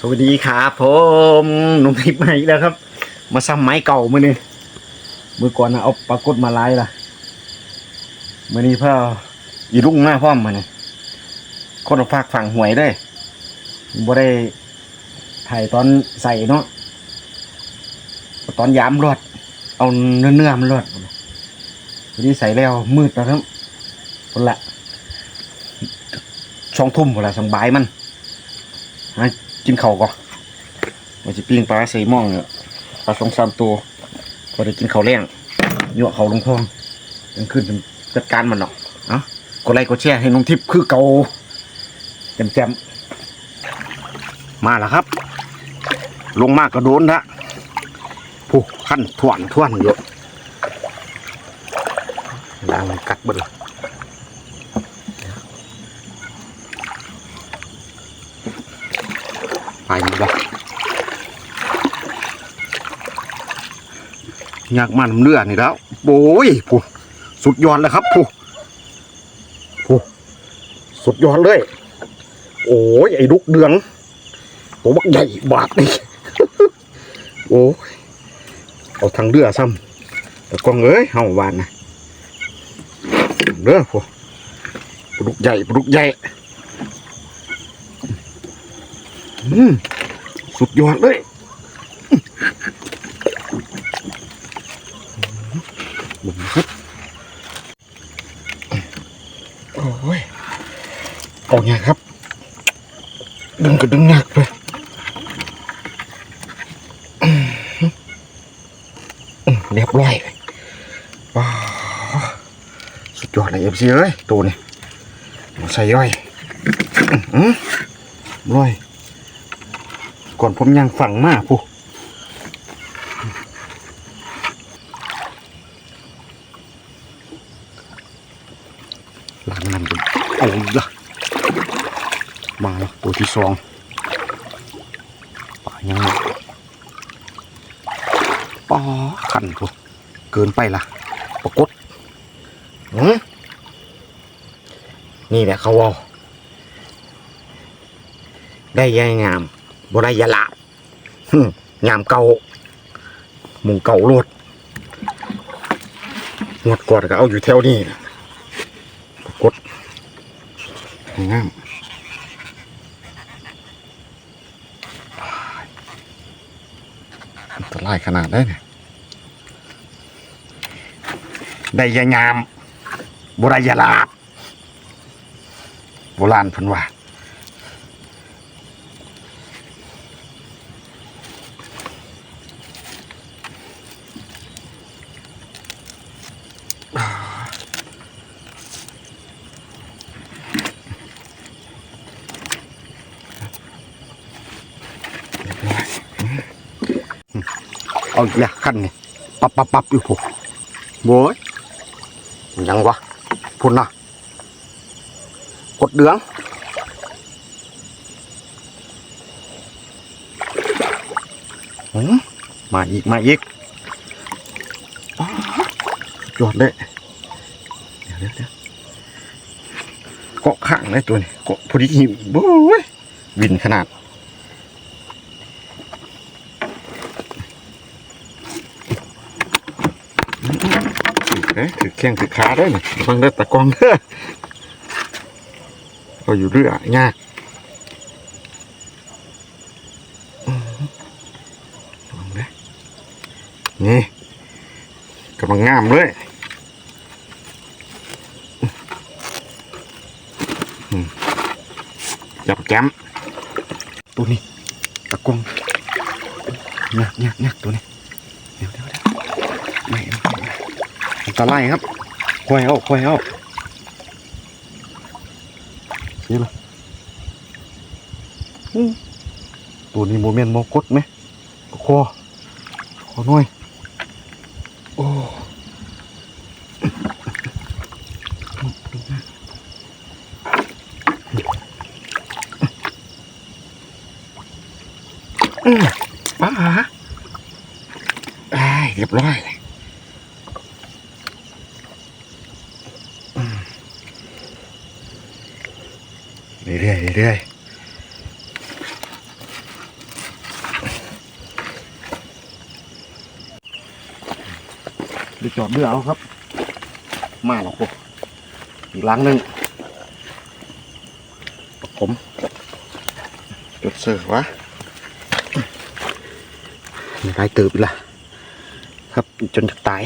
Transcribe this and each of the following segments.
สวัสดีครับผมหนุ่มทิพย์มาอีกแล้วครับ มาซ้ำไม้เก่ามือนี่มือก่อนนะเอาปลากดมาไล่ละมือนี้เพื่ออีรุ่งมาพร้อมมาเนี่ยคนเอาฝากฝั่งหวยได้บ่ได้ถ่ายตอนใส่เนาะตอนยามรอดเอาเนื้อเนื้อมันรอดวันนี้ใส่แล้วมืดแล้วครับคนละช่องทุ่มคนละสองบายมันหา กินเข่าก่อนว่าจะปิ้งปลาใส่หม่องเนี่ยปลาสองสามตัวพอได้กินข้าแรงยั่วเขาลงท้องยังขึ้นจัดการมันเนาะเอ้ากดไลค์กดแชร์ให้น้องทิพย์คือเก่าแจ่มๆมาแล้วครับ ลงมากกระโดนละผู้ขั้นทวนทวนอยู่ลางกัดเบิด ไปบ่อยากมันเลือนี่แล้วโอ้ยผู้สุดยอดแล้วครับผู้ผู้สุดยอดเลย โอ้ยไอ้ลูกเดืองตัวบักใหญ่บาดนี่โอ้ยเอาทางเรือซ้ำแต่กวางเอ้ยเฮาวานนะเด้อผู้ปลาดุกใหญ่ปลาดุกใหญ่ อืม สุดยอดเลยบุ๋มครับโอ้ยออกยากครับ ดึงก็ดึงยากเลยอืมอืมเรียบร้อยเลยว้าวสุดยอดเลยเอฟซีเอ้ยตัวนี้ใส่ย่อยอื้อหือร้อย ก่อนผมยังฝังมากผู้หลังนั้นเป็นเอาอีกละมาแล้วตัวที่สองป่ายังไงป๋อขันผู้เกินไปละปรากฏหืมนี่แหละเขาเอาได้ยายงาม บได้ยาละหึยามเก่าหมูเก่าโลดงวดกอนก็เอาอยู่แถวนี้กฏงามอันตรายขนาดได้เนี่ยได้ยางามบได้ยาลาบโบราณพันว่า เอาอีกแล้วขั้นนี่ปับปับปับอยู่ผมโว้ยยังวะพุ่นนะกดเดืองมาอีกมาอีกอ้าวสุดยอดเลยเดี๋ยวเดี๋ยวเดี๋ยวเกาะข้างเลยตัวนี้เกาะพอดีหิวโว้ยวินขนาด เอ๊ะถือแข้งถือขาได้นี่ฟังได้ตะกองเด้อเราอยู่เรือยากอื้อหือลองเด้นี่กำลังงามเลยจับแก้มตัวนี้ตะกองยากยากยากตัวนี้เดี๋ยวเดี๋ยวเดี๋ยวไม่ไม่ไม่ อัน ตรายครับควายเอาควายเอาเสียละอื้อตัวนี้โมเมนต์โมกดไหมคอคอหน่อยโอ้อื้อป้าได้เรียบร้อย เรื่อยเดี๋ยวจอดเรือเอาครับ มาหรอกวกอีกล้างหนึ่งผมจุดเสือวะมีลายตื่นละครับจนจะตาย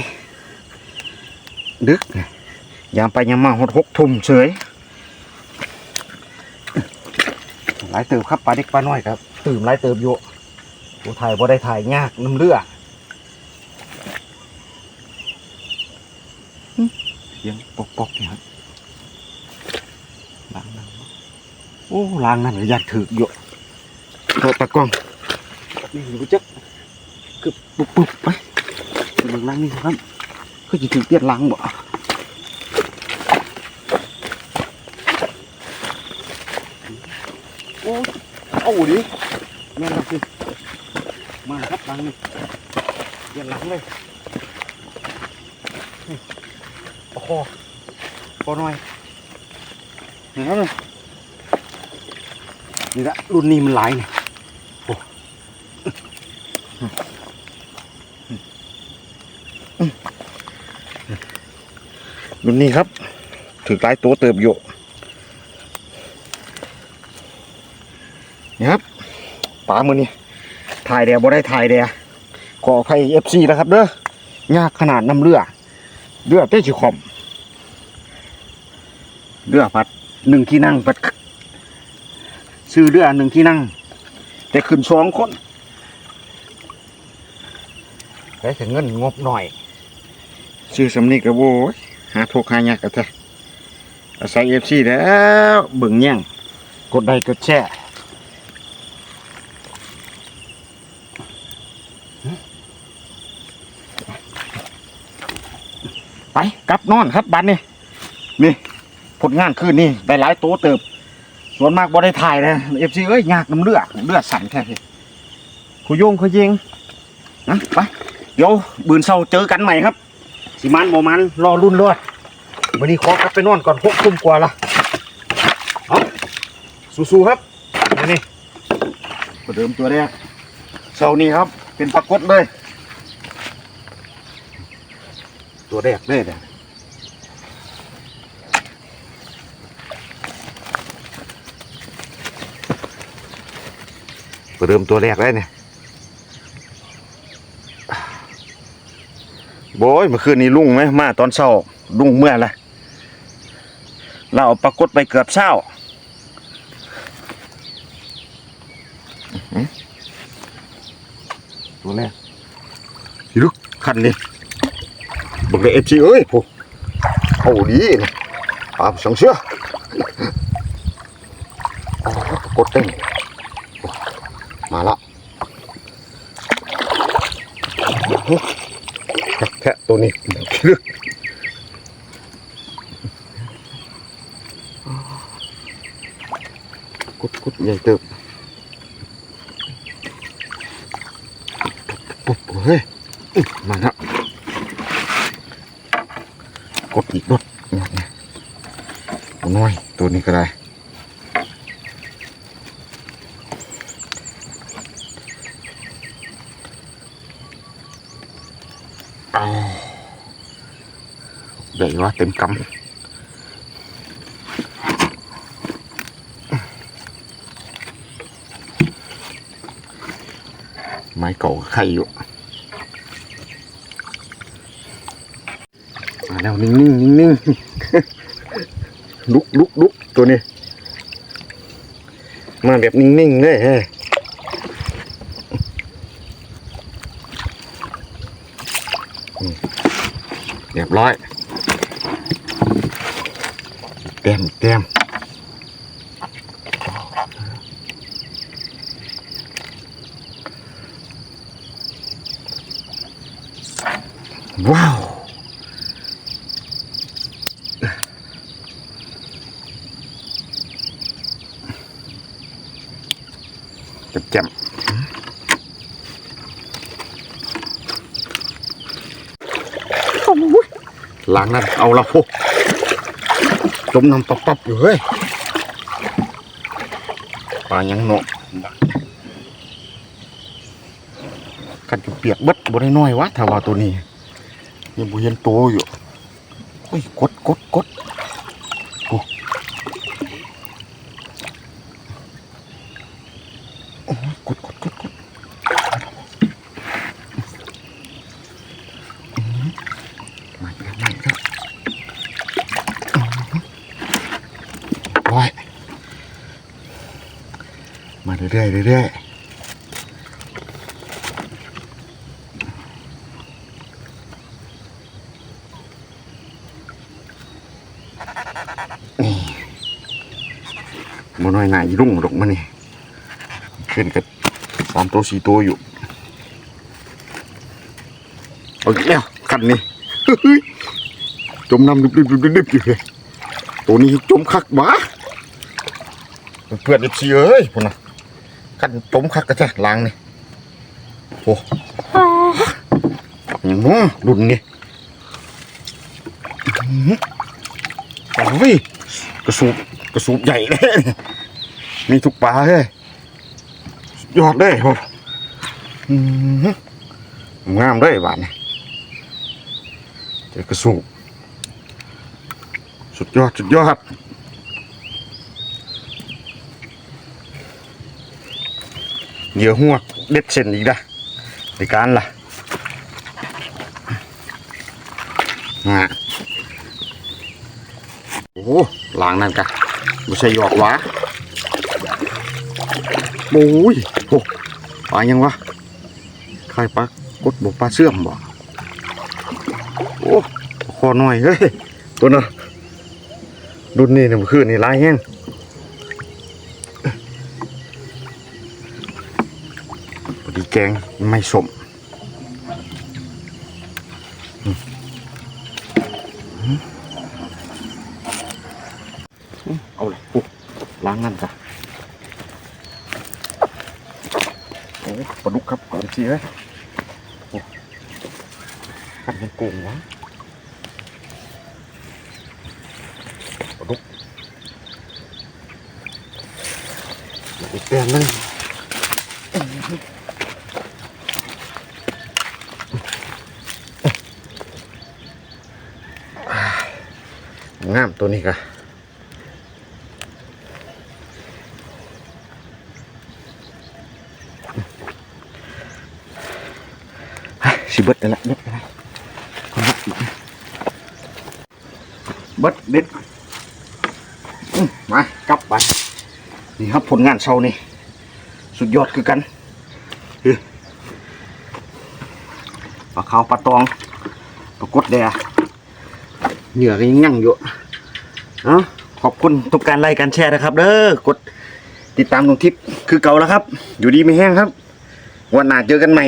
ดึก ยามไปยามมาหดหกทุ่มเฉย หลายเติบครับปลาเด็กปลาน้อยครับตื่มหลายเติบอยู่โอ้ถ่ายบ่ได้ถ่ายยากน้ำเลือหึเสียงปอกปอกเนี่ยครับล้างนั่นโอ้ล้างนั่นอยากถืออยู่โทษตะกล้องนี่อยู่จักคือปุ๊บปุ๊บไปเบิ่งล้างนี่ครับก็จะถือเตียดล้างบ่ โอ้เอาดิแม่นละสิมาครับหลังนี่เย็นหลังเลยโอ้โหพอหน่อยเห็นแล้วเลยนี่ละรุ่นนี้มันหลายเนี่ยโอ้รุ่นนี้ครับ ถือหลายตัวเติบอยู่ นี่ครับปลามือนี่ถ่ายแดดบ่ได้ถ่ายแดดขอใครเอฟซีนะครับเด้อยากขนาดน้ำเรือเรือเต้ชิขอมเรือพัดหนึ่งที่นั่งพัดซื้อเรือหนึ่งที่นั่ง แต่ขึ้นสองคนได้ถึงเงินงบหน่อย ซื้อสำนีกระโวยหาทุกหายากกันแท้อาศัยเอฟซีแล้วเบิ่งแย่งกดไลค์กดแชร์ ไปกลับนอนครับบันนี่นี่ผลงานคืนนี่ได้หลายตัวเติบ ส่วนมากบ่ได้ถ่ายนะเอฟซีเอ้ยยากน้ำเลือดเลือดสั่นแท้พี่คุยโยงคุยยิงนะไปเดี๋ยวบืนเศร้าเจอกันใหม่ครับ สิมันโมมันรอรุ่นรอดวันนี้ขอกลับไปนอนก่อนหกทุ่มกว่าละเอาสู้ๆครับนี่นี่ประเดิมตัวแรกเสาร์นี้ครับ เป็นปรากฏเลย ตัวแรกเลยเนี่ยเริ่มตัวแรกเลยเนี่ยโบยเมื่อคืนนี้ลุงไหมมาตอนเช้าลุงเมื่อไรเราปรากฏไปเกือบเช้าตัวแรกลุกคันเลย บอกเลยเอฟซีเอ้ยโหเอาดีนะปลาสองเชือกอ๋อกดเต้นโอ้มาละโอ้แค่ตัวนี้ลึกกดกดใหญ่เติบปุ๊บเฮ้ยอื้อมาแล้ว กดอีกรถเนี่ยเนี่ยเอาน้อยตัวนี้ก็ได้เอาใหญ่วะเต็มกำไม้เก่าไข่อยู่าแล้วนิ่งนิ่งนิ่งนิ่งลุกลุกลุกตัวนี้ มาแบบนิ่งนิ่งเลยฮะอืมเรียบร้อยเต็มเต็มว้าว แจ่มๆโอ้ย ล้างนั่นเอาละพวกจมน้ำตบๆอยู่เฮ้ยปลายังเนาะกันจะเปียกเบิดบ่ได้น้อยวะถ้าว่าตัวนี้ยังบ่เห็นโตอยู่อุ้ยกดกดกดโอ้โอ้ยกดกดกดกดอื้อหือมาอีกแล้วมาอีกแล้วอื้อหือ โอ้ยมาเรื่อยๆเรื่อยๆมันน้อยหน่ายรุ่งดอกมันนี่ขึ้นกับสามตัวสี่ตัวอยู่เอาอีกแล้วคันนี้จมน้ำดิบดิบดิบดิบอยู่เลยตัวนี้จมคักบ้า เพื่อนเอฟซีเอ้ยพุ่นนะคันจมคักกระจ้ะล้างนี่โอ้ยังน้อรุ่นนี่อ๋อหือโอ้ยกระสูบกระสูบใหญ่เลยมีทุกปลาเลยยอดเลยโหอื้อหืองามเลยบาทนี่เจอกระสูบสุดยอด สุดยอด เหยื่อหัวกเด็ดเส้นอีกนะในการล่ะอ่าโอ้โหล้างนั่นกะไม่ใช่หยอกหวะโอ้ยโอ้ปลายังวะใครปลากดบอกปลาเสื่อมบ่โอ้คอหน่อยเฮ้ยตัวน่ะรุ่นนี้เนี่ยเมื่อคืนนี่ลายแห้ง แกงไม่สมเอาเลยปุ๊บล้างนั่นจ้ะโอ้ปลาดุกครับก่อนสิเอ้ยโอ้กันเป็นกุ้งวะปลาดุกอีกแปลนหนึง งามตัวนี้กะสิเบิดแล้วละเบิดแล้วเบิดเด็ดมากลับไปนี่ครับผลงานเช้านี่สุดยอดคือกันปลาขาวปลาตองปลากดแดเหยื่อก็ยังยั่งอยู่ เอาขอบคุณทุกการไลค์การแชร์นะครับเด้อกดติดตามตรงทิปคือเก่าแล้วครับ อยู่ดีไม่แห้งครับ วันหน้าเจอกันใหม่